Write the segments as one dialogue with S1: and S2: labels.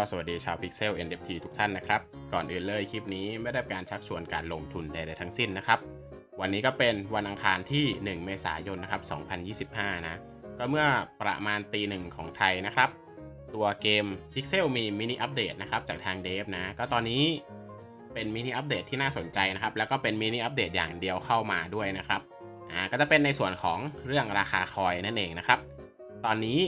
S1: ก็สวัสดีชาว Pixel NFT ทุกท่านนะครับ ก่อนอื่นเลยคลิปนี้ไม่ได้การชักชวนการลงทุนใดๆทั้งสิ้นนะครับ วันนี้ก็เป็นวันอังคารที่ 1 เมษายนนะครับ 2025 นะ ก็เมื่อประมาณตีหนึ่งของไทยนะครับ ตัวเกม Pixel มีมินิอัปเดตนะครับจากทางเดฟนะ ก็ตอนนี้เป็นมินิอัปเดตที่น่าสนใจนะครับ แล้วก็เป็นมินิอัปเดตอย่างเดียวเข้ามาด้วยนะครับ อ่า ก็จะเป็นในส่วนของเรื่องราคาคอยนั่นเองนะครับ ตอนนี้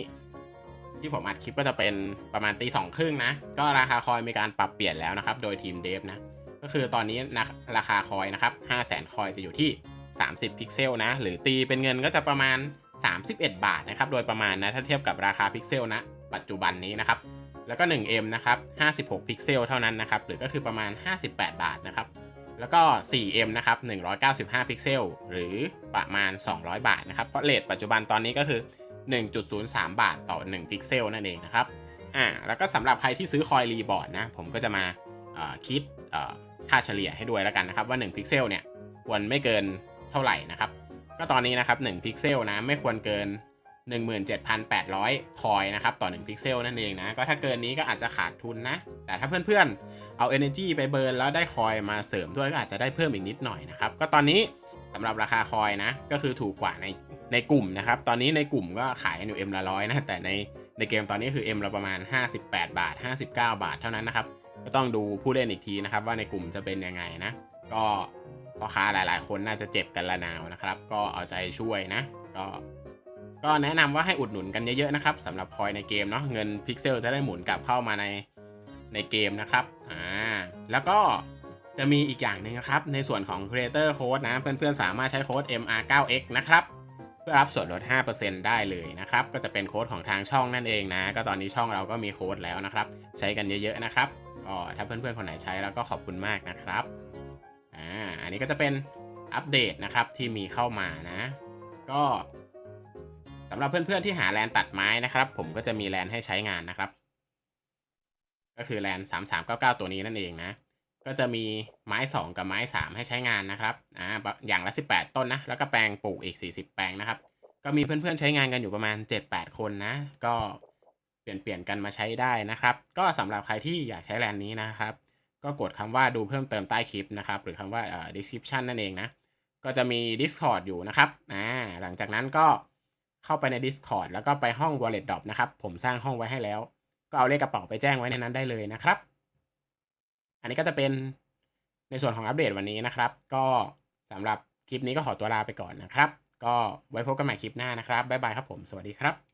S1: ที่ผมอัดคลิปก็จะเป็นประมาณตีสองครึ่งนะ ก็ราคาคอยมีการปรับเปลี่ยนแล้วนะครับ โดยทีมเดฟนะ ก็คือตอนนี้นะราคาคอยนะครับ5 0 0 0 0 0คอยจะอยู่ที่ 30 พิกเซลนะ หรือตีเป็นเงินก็จะประมาณ 31 บาทนะครับ โดยประมาณนะ ถ้าเทียบกับราคาพิกเซลนะ ปัจจุบันนี้นะครับ แล้วก็ 1M นะครับ 56 พิกเซลเท่านั้นนะครับ หรือก็คือประมาณ 58 บาทนะครับ แล้วก็ 4M นะครับ 195 พิกเซล หรือประมาณ 200 บาทนะครับ เพราะเลทปัจจุบันตอนนี้ก็คือ 1.03 บาทต่อ 1 พิกเซลนั่นเองนะครับอ่าแล้วก็สำหรับใครที่ซื้อคอยรีบอร์ดนะผมก็จะมาคิดเอ่อค่าเฉลี่ยให้ด้วยแล้วกันนะครับว่า 1 พิกเซลเนี่ยควรไม่เกินเท่าไหร่นะครับ ก็ตอนนี้นะครับ1พิกเซลนะไม่ควรเกิน 17,800 คอยนะครับต่อ 1 พิกเซลนั่นเองนะ ก็ถ้าเกินนี้ก็อาจจะขาดทุนนะ แต่ถ้าเพื่อนๆ เอา Energy ไปเบิร์นแล้วได้คอยมาเสริมด้วยก็อาจจะได้เพิ่มอีกนิดหน่อยนะครับ ก็ตอนนี้สำหรับราคาคอยนะก็คือถูกกว่าใน ในกลุ่มนะครับ ตอนนี้ในกลุ่มก็ขายกันอยู่ M ละร้อยนะ แต่ในในเกมตอนนี้คือ M ละประมาณ 58 บาท 59 บาทเท่านั้นนะครับ ก็ต้องดูผู้เล่นอีกทีนะครับ ว่าในกลุ่มจะเป็นยังไงนะ ก็พ่อค้าหลาย ๆ คนน่าจะเจ็บกันละนาวนะครับ ก็เอาใจช่วยนะ ก็ก็แนะนำว่าให้อุดหนุนกันเยอะ ๆ นะครับสำหรับคอยในเกมเนาะเงินพิกเซลจะได้หมุนกลับเข้ามาในในเกมนะครับอ่าแล้วก็จะมีอีกอย่างหนึ่งนะครับ ในส่วนของ Creator Code นะ เพื่อนๆ สามารถใช้โค้ด MR9X นะครับ เพื่อรับส่วนลด 5%ได้เลยนะครับ ก็จะเป็นโค้ดของทางช่องนั่นเองนะ ก็ตอนนี้ช่องเราก็มีโค้ดแล้วนะครับ ใช้กันเยอะๆนะครับก็ถ้าเพื่อนๆคนไหนใช้แล้วก็ขอบคุณมากนะครับ อ่า อันนี้ก็จะเป็นอัปเดตนะครับที่มีเข้ามานะ ก็สำหรับเพื่อนๆที่หาแลนตัดไม้นะครับ ผมก็จะมีแลนให้ใช้งานนะครับ ก็คือแลน 3399 ตัวนี้นั่นเองนะ ก็จะมีไม้ 2 กับไม้ 3 ให้ใช้งานนะครับอ่าอย่างละ 18 ต้นนะ แล้วก็แปลงปลูกอีก 40 แปลงนะครับ ก็มีเพื่อนๆใช้งานกันอยู่ประมาณ 7-8 คนนะ ก็เปลี่ยนเปลี่ยนกันมาใช้ได้นะครับ ก็สำหรับใครที่อยากใช้แลนนี้นะครับ ก็กดคำว่าดูเพิ่มเติมใต้คลิปนะครับ หรือคำว่าอ่า description นั่นเองนะ ก็จะมี Discord อยู่นะครับอ่าหลังจากนั้นก็เข้าไปใน Discord แล้วก็ไปห้อง Wallet Drop นะครับ ผมสร้างห้องไว้ให้แล้ว ก็เอาเลขกระเป๋าไปแจ้งไว้ในนั้นได้เลยนะครับ อันนี้ก็จะเป็นในส่วนของอัปเดตวันนี้นะครับ ก็สำหรับคลิปนี้ก็ขอตัวลาไปก่อนนะครับ ก็ไว้พบกันใหม่คลิปหน้านะครับบ๊ายบายครับผมสวัสดีครับ